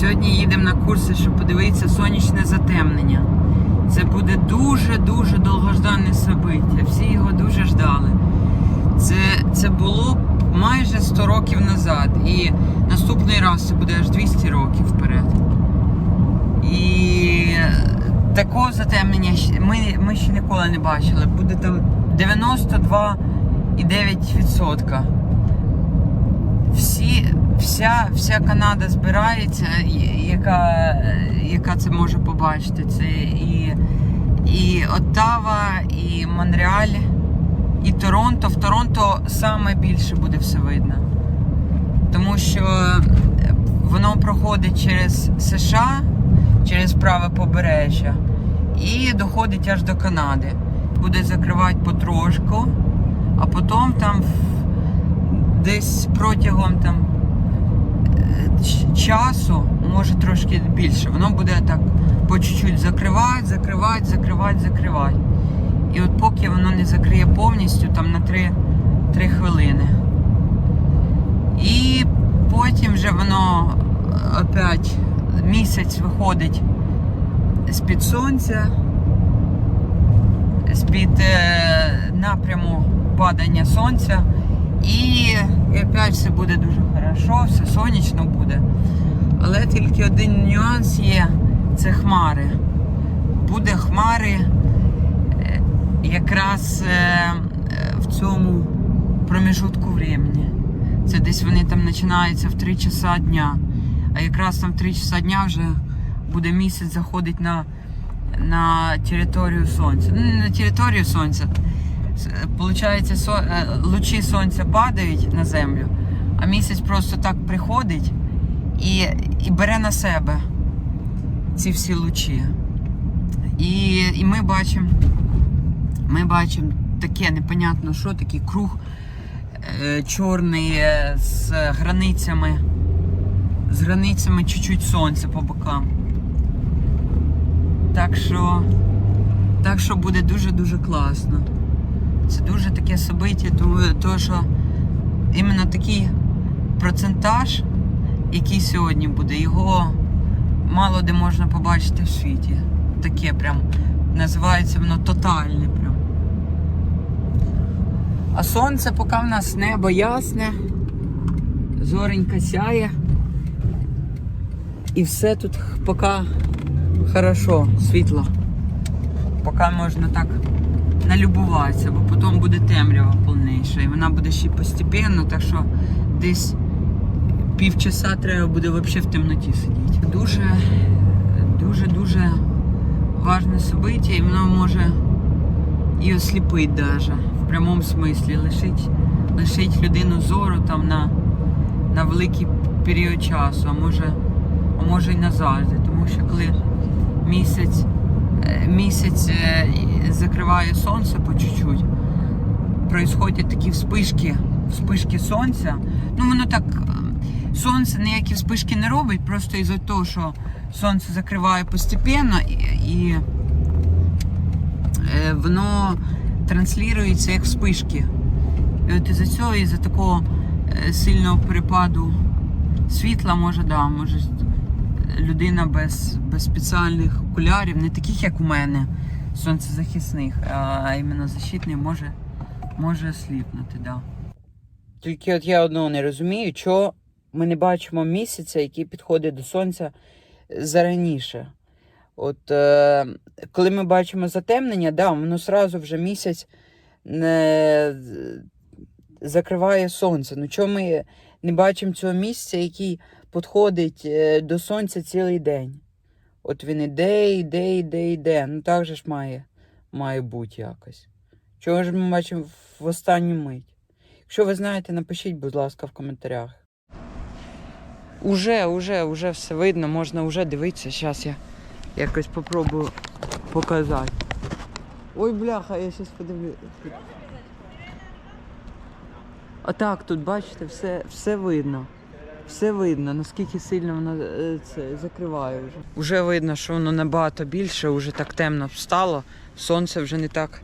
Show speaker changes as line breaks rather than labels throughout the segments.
Сьогодні їдемо на курси, щоб подивитися сонячне затемнення. Це буде дуже-дуже довгожданне собиття. Всі його дуже ждали. Це, це було майже 100 років назад. І наступний раз це буде аж 200 років вперед. І такого затемнення ми, ми ще ніколи не бачили. Буде там 92,9%. Всі, вся, вся Канада збирається, яка, яка це може побачити. Це і, і Оттава, і Монреаль, і Торонто. В Торонто саме більше буде все видно. Тому що воно проходить через США, через праве побережжя і доходить аж до Канади. Буде закривати потрошку, а потім там десь протягом там е, часу, може трошки більше, воно буде так по чуть-чуть закривати, закривати, закривати, закривати. І от поки воно не закриє повністю, там на 3, 3 хвилини. І потім вже воно е, опять місяць виходить з-під сонця, з-під е, напряму падання сонця. І, і опять все буде дуже хорошо, все сонячно буде. Але тільки один нюанс є це хмари. Буде хмари е, якраз е, в цьому проміжутку времени. Це десь вони там починаються в 3 часа дня. А якраз там в 3 часа дня вже буде місяць заходить на, на територію сонця. Ну, на територію сонця. Получається, со, е, лучі сонця падають на землю, а місяць просто так приходить і, і бере на себе ці всі лучі. І, і ми бачимо, ми бачимо таке непонятно, що такий круг е, чорний е, з границями, з границями чуть-чуть сонця по бокам. Так що, так що буде дуже-дуже класно. Це дуже таке собиття, тому то, що іменно такий процентаж, який сьогодні буде, його мало де можна побачити в світі. Таке прям називається воно тотальне прям. А сонце, поки в нас небо ясне, зоренька сяє. І все тут поки хорошо, світло. Поки можна так налюбуватися, бо потім буде темрява повніша. І вона буде ще постепенно, так що десь півчаса треба буде взагалі в темноті сидіти. Дуже, дуже, дуже важне собиття, і воно може і осліпить даже, в прямому смислі, лишить, лишить людину зору там на, на великий період часу, а може, а може й назавжди. Тому що коли місяць, місяць е, закриває сонце по чуть-чуть, происходять такі вспишки, вспишки сонця. Ну воно так, сонце ніякі вспишки не робить, просто із-за того, що сонце закриває постепенно і, і е, воно транслюється як вспишки. І от із-за цього, із-за такого е, сильного перепаду світла, може, да, може людина без, без спеціальних окулярів, не таких, як у мене, сонцезахисних, а іменно защитний може, може осліпнути, да. Тільки от я одного не розумію, чого ми не бачимо місяця, який підходить до сонця зараніше. От е, коли ми бачимо затемнення, да, воно сразу вже місяць не закриває сонце. Ну чому ми не бачимо цього місця, який підходить е, до сонця цілий день? От він іде, іде, іде, іде. Ну так же ж має, має бути якось. Чого ж ми бачимо в останню мить? Якщо ви знаєте, напишіть, будь ласка, в коментарях. Уже, уже, уже все видно, можна вже дивитися. Зараз я якось попробую показати. Ой, бляха, я зараз подивлюсь. Отак тут, бачите, все, все видно. Все видно, наскільки сильно воно е, це закриває вже. Уже видно, що воно набагато більше, вже так темно стало. Сонце вже не так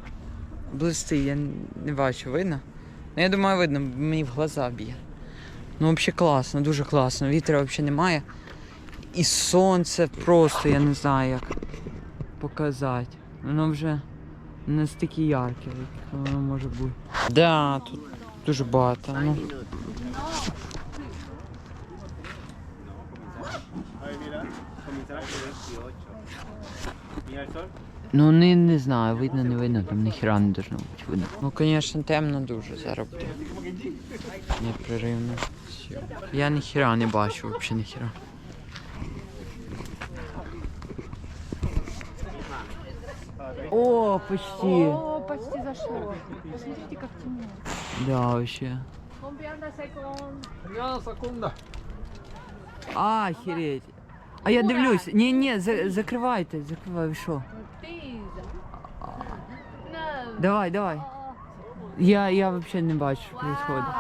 блистить, я не бачу, видно? Ну, я думаю, видно, мені в глаза б'є. Ну, взагалі класно, дуже класно. Вітру взагалі немає. і сонце просто, я не знаю як показати. Воно вже не настільки ярке, як воно може бути. Да, тут дуже багато. Ну.
A ver, mira, comenzar a 28. Mira el sol.
Ну не, не знаю, видно, не видно, там ніхіра не должно бути видно. Ну, звісно, темно дуже зараз буде. Непреривно. Я ніхіра не бачу, взагалі ніхіра. О, почти.
О, почти зашло. Посмотрите, как темно.
Да, вообще. А, охереть. А я дивлюсь. Ні, ні, за, закривайте, закривай, ви що? Давай, давай. Я, я вообще не бачу, що відбувається.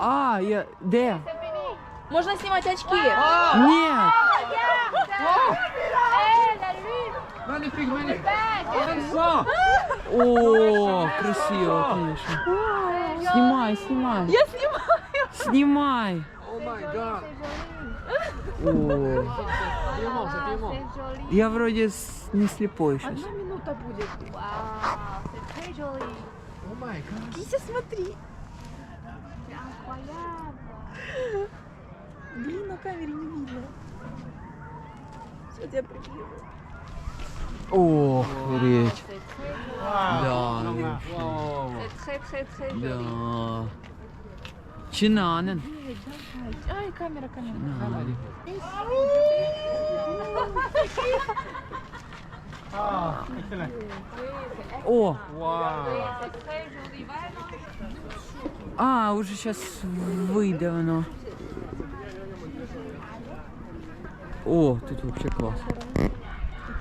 А, я. Де?
Можно снимать очки.
Ні!
не тих мене.
О, красиво, конечно. Снимай, снимай. Я снимаю. Снимай. О
май гад. О. Поймался, поймался.
Я вроде с- не слепой сейчас.
Одна минута будет. Вау, це тяжелый. О май гад. Кися, смотри.
Блин, на камере не видно. Все, тебя прикрою.
О, охереть.
C'est très joli.
Да,
très très très joli.
да. Чинанен.
Ай, камера, камера.
Ah.
О, а, уже сейчас вийде воно. О, тут вообще класс.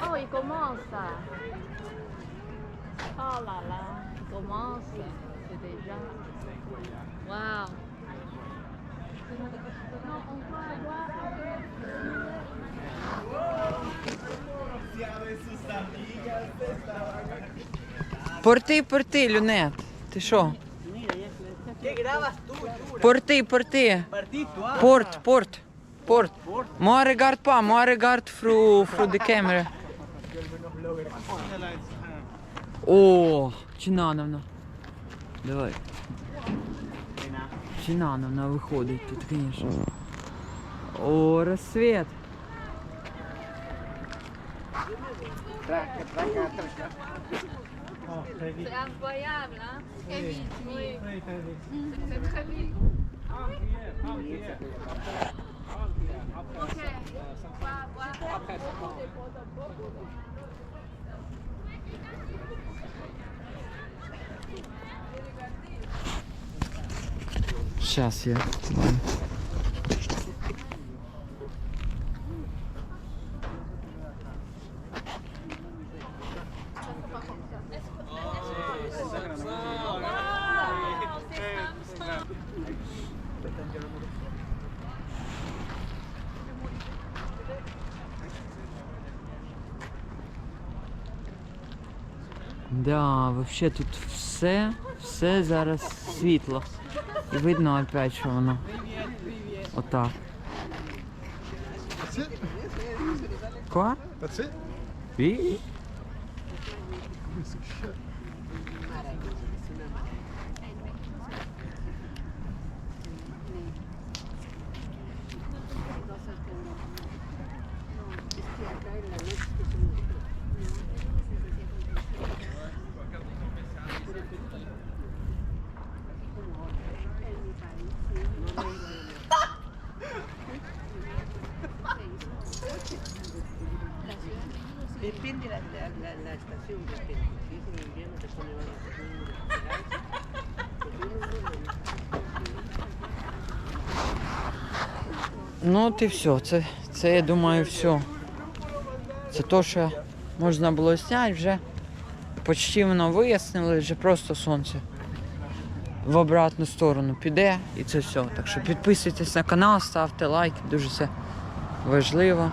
Oh, il commence. Oh là là, il commence. C'est déjà. Waouh. Non, on va avoir.
Порти, порти, люнет. Ти що? Порти, порти. Порт, порт. Порт. Moi regarde pas, moi regarde through, through the camera. О, Чинановна. Давай. Чинановна виходить тут, звісно. О, розсвіт.
Oh,
下线。Да, вообще тут все, все зараз світло. І видно опять, що воно. Отак.
That's it?
Quoi?
That's
Depende la, la, la, la estación. Depende. Si es en invierno te pone más.
Ну от і все. Це, це я думаю, все. Це то, що можна було зняти, вже почти воно вияснили, вже просто сонце в обратну сторону піде і це все. Так що підписуйтесь на канал, ставте лайки, дуже це важливо.